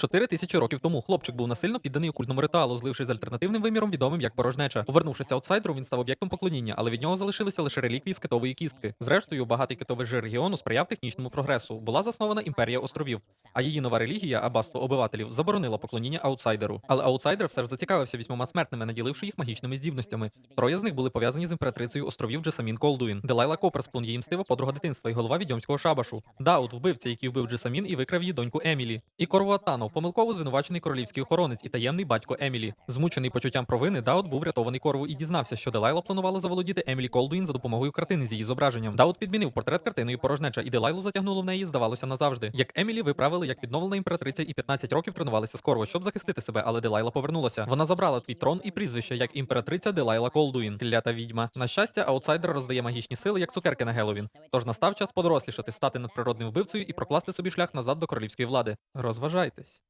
Чотири тисячі років тому хлопчик був насильно підданий окультному ритуалу, злившись з альтернативним виміром, відомим як порожнеча. Повернувшись аутсайдером, він став об'єктом поклоніння, але від нього залишилися лише реліквії з китової кістки. Зрештою, багатий китовий жир регіону сприяв технічному прогресу. Була заснована імперія островів. А її нова релігія, аббатство обивателів, заборонила поклоніння аутсайдеру. Але аутсайдер все ж зацікавився вісьмома смертними, наділивши їх магічними здібностями. Троє з них були пов'язані з імператрицею островів Джесамін Колдуін. Делайла Коперсплун, її мстива подруга дитинства і голова відьомського шабашу. Даут, вбивця, який вбив Джесамін і викрав її доньку Емілі. І Корвуатанов, помилково звинувачений королівський охоронець і таємний батько Емілі. Змучений почуттям провини, Даут був врятований Корву і дізнався, що Делайла планувала заволодіти Емілі Колдуін за допомогою картини з її зображенням. Даут підмінив портрет картиною порожнеча, і Делайлу затягнуло в неї, здавалося, назавжди. Як Емілі виправили, як відновлена імператриця і 15 років тренувалися з Корво, щоб захистити себе, але Делайла повернулася. Вона забрала твій трон і прізвище, як імператриця Делайла Колдуін, клята відьма. На щастя, аутсайдер роздає магічні сили, як цукерки на Геловін. Тож настав час подорослішати, стати надприродним вбивцею і прокласти собі шлях назад до королівської влади. Розважайтесь.